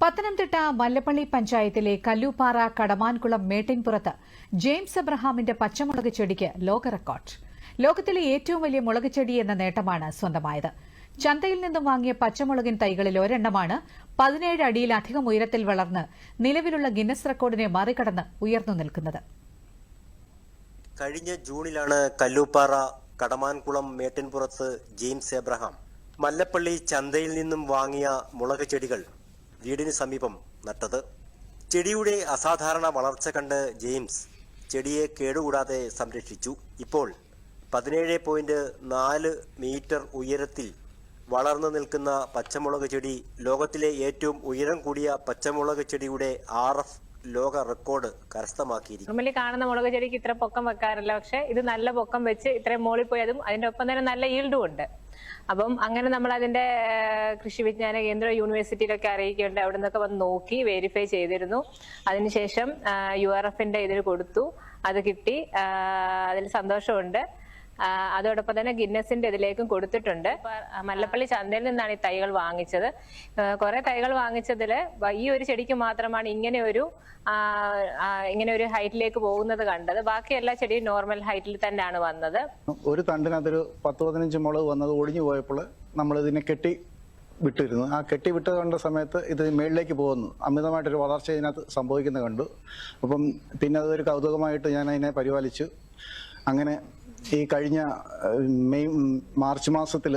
പത്തനംതിട്ട മല്ലപ്പള്ളി പഞ്ചായത്തിലെ കല്ലൂപ്പാറ കടമാൻകുളം മേട്ടിൻപുറത്ത് ജെയിംസ് എബ്രഹാമിന്റെ പച്ചമുളക് ചെടിക്ക് ലോക റെക്കോർഡ്. ലോകത്തിലെ ഏറ്റവും വലിയ മുളക് ചെടി എന്ന നേട്ടമാണ് സ്വന്തമായത്. ചന്തയിൽ നിന്നും വാങ്ങിയ പച്ചമുളകിൻ തൈകളിൽ ഒരെണ്ണമാണ് പതിനേഴ് അടിയിലധികം ഉയരത്തിൽ വളർന്ന് നിലവിലുള്ള ഗിന്നസ് റെക്കോർഡിനെ മറികടന്ന് ഉയർന്നു നിൽക്കുന്നത്. കഴിഞ്ഞ ജൂണിലാണ് കല്ലൂപ്പാറ കടമാൻകുളം മേട്ടിൻപുറത്ത് ജെയിംസ് എബ്രഹാം മല്ലപ്പള്ളി ചന്തയിൽ നിന്നും വാങ്ങിയ മുളക് ചെടികൾ വീടിന് സമീപം നട്ടത്. ചെടിയുടെ അസാധാരണ വളർച്ച കണ്ട് ജെയിംസ് ചെടിയെ കേടുകൂടാതെ സംരക്ഷിച്ചു. ഇപ്പോൾ പതിനേഴ് പോയിന്റ് നാല് മീറ്റർ ഉയരത്തിൽ വളർന്നു നിൽക്കുന്ന പച്ചമുളക് ചെടി ലോകത്തിലെ ഏറ്റവും ഉയരം കൂടിയ പച്ചമുളക് ചെടിയുടെ ആർ എഫ് ലോക റെക്കോർഡ് കരസ്ഥമാക്കിയിരിക്കും നോർമലി കാണുന്ന മുളക് ചെടിക്ക് ഇത്ര പൊക്കം വെക്കാറില്ല. പക്ഷെ ഇത് നല്ല പൊക്കം വെച്ച് ഇത്രയും മോളിൽ പോയി അതും അതിന്റെ ഒപ്പം തന്നെ നല്ല ഈൽഡും ഉണ്ട്. അപ്പം അങ്ങനെ നമ്മൾ അതിന്റെ കൃഷി വിജ്ഞാന കേന്ദ്രം യൂണിവേഴ്സിറ്റിയിലൊക്കെ അറിയിക്കേണ്ട അവിടെ നിന്നൊക്കെ വന്ന് നോക്കി വെരിഫൈ ചെയ്തിരുന്നു. അതിനുശേഷം യു ആർ എഫിന്റെ ഇതിന് കൊടുത്തു. അത് കിട്ടി. അതിൽ സന്തോഷമുണ്ട്. അതോടൊപ്പം തന്നെ ഗിന്നസിന്റെ ഇതിലേക്കും കൊടുത്തിട്ടുണ്ട്. മല്ലപ്പള്ളി ചന്തയിൽ നിന്നാണ് ഈ തൈകൾ വാങ്ങിച്ചത്. കുറെ തൈകൾ വാങ്ങിച്ചതിൽ ഈ ഒരു ചെടിക്ക് മാത്രമാണ് ഇങ്ങനെ ഒരു ഇങ്ങനെ ഒരു ഹൈറ്റിലേക്ക് പോകുന്നത് കണ്ടത്. ബാക്കി എല്ലാ ചെടിയും നോർമൽ ഹൈറ്റിൽ തന്നെയാണ് വന്നത്. ഒരു തണ്ടിനകത്തൊരു പത്ത് പതിനഞ്ച് മുളക് വന്നത് ഒടിഞ്ഞു പോയപ്പോൾ നമ്മൾ ഇതിനെ കെട്ടി വിട്ടിരുന്നു. ആ കെട്ടി വിട്ട് കണ്ട സമയത്ത് ഇത് മേളിലേക്ക് പോകുന്നു. അമിതമായിട്ടൊരു വളർച്ച ഇതിനകത്ത് സംഭവിക്കുന്നത് കണ്ടു. അപ്പം പിന്നെ അതൊരു കൗതുകമായിട്ട് ഞാൻ അതിനെ പരിപാലിച്ചു. അങ്ങനെ ഈ കഴിഞ്ഞ മെയ് മാർച്ച് മാസത്തിൽ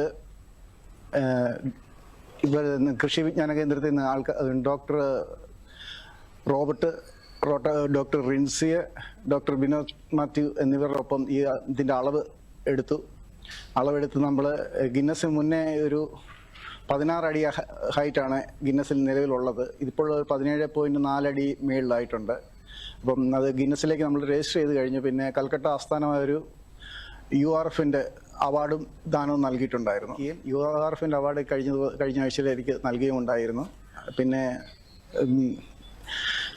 കൃഷി വിജ്ഞാന കേന്ദ്രത്തിൽ നിന്ന് ആൾക്കാർ doctor Robert Rotta doctor Rinsiya doctor Vinod Mathew എന്നിവരോടൊപ്പം ഈ ഇതിന്റെ അളവ് എടുത്തു. അളവെടുത്ത് നമ്മൾ ഗിന്നസ് മുന്നേ ഒരു പതിനാറ് അടി ഹൈറ്റാണ് ഗിന്നസിൽ നിലവിലുള്ളത്. ഇതിപ്പോൾ പതിനേഴ് പോയിന്റ് നാലടി മേളിലായിട്ടുണ്ട്. അപ്പം അത് ഗിന്നസിലേക്ക് നമ്മൾ രജിസ്റ്റർ ചെയ്ത് കഴിഞ്ഞു. പിന്നെ കൽക്കട്ട ആസ്ഥാനമായ ഒരു യു ആർ എഫിന്റെ അവാർഡും ദാനവും നൽകിയിട്ടുണ്ടായിരുന്നു. യു ആർ എഫിന്റെ അവാർഡ് കഴിഞ്ഞ കഴിഞ്ഞ ആഴ്ചയിൽ എനിക്ക് നൽകുകയും ഉണ്ടായിരുന്നു പിന്നെ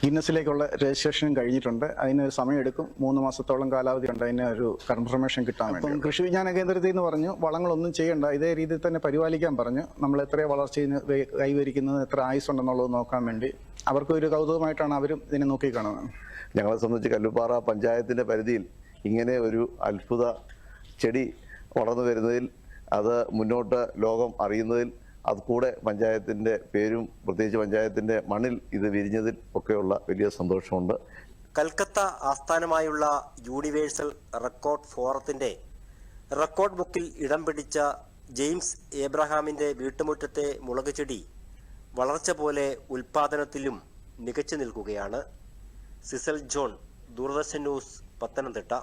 ഗിന്നസിലേക്കുള്ള രജിസ്ട്രേഷനും കഴിഞ്ഞിട്ടുണ്ട്. അതിന് ഒരു സമയമെടുക്കും. മൂന്ന് മാസത്തോളം കാലാവധി ഉണ്ട്. അതിന് ഒരു കൺഫർമേഷൻ കിട്ടാൻ വേണ്ടി. കൃഷി വിജ്ഞാന കേന്ദ്രത്തിൽ നിന്ന് പറഞ്ഞു വളങ്ങളൊന്നും ചെയ്യണ്ട. ഇതേ രീതിയിൽ തന്നെ പരിപാലിക്കാൻ പറഞ്ഞു. നമ്മൾ എത്ര വളർച്ചയിൽ കൈവരിക്കുന്നത് എത്ര ആയുസ് ഉണ്ടെന്നുള്ളത് നോക്കാൻ വേണ്ടി. അവർക്ക് ഒരു കൗതുകമായിട്ടാണ് അവരും ഇതിനെ നോക്കിക്കാണുന്നത്. ഞങ്ങളെ സംബന്ധിച്ച് കല്ലുപ്പാറ പഞ്ചായത്തിന്റെ പരിധിയിൽ ഇങ്ങനെ ഒരു അത്ഭുത ചെടി വളർന്നു വരുന്നതിൽ അത് മുന്നോട്ട് ലോകം അറിയുന്നതിൽ അത് കൂടെ പഞ്ചായത്തിന്റെ പേരും പ്രത്യേകിച്ച് പഞ്ചായത്തിന്റെ മണ്ണിൽ ഇത് വിരിഞ്ഞതിൽ ഒക്കെയുള്ള വലിയ സന്തോഷമുണ്ട്. കൽക്കത്ത ആസ്ഥാനമായുള്ള യൂണിവേഴ്സൽ റെക്കോർഡ് ഫോറത്തിന്റെ റെക്കോർഡ് ബുക്കിൽ ഇടം പിടിച്ച ജെയിംസ് ഏബ്രഹാമിന്റെ വീട്ടുമുറ്റത്തെ മുളക് ചെടി വളർച്ച പോലെ ഉൽപാദനത്തിലും മികച്ചു നിൽക്കുകയാണ്. സിസൽ ജോൺ ദൂരദർശൻ ന്യൂസ് പത്തനംതിട്ട.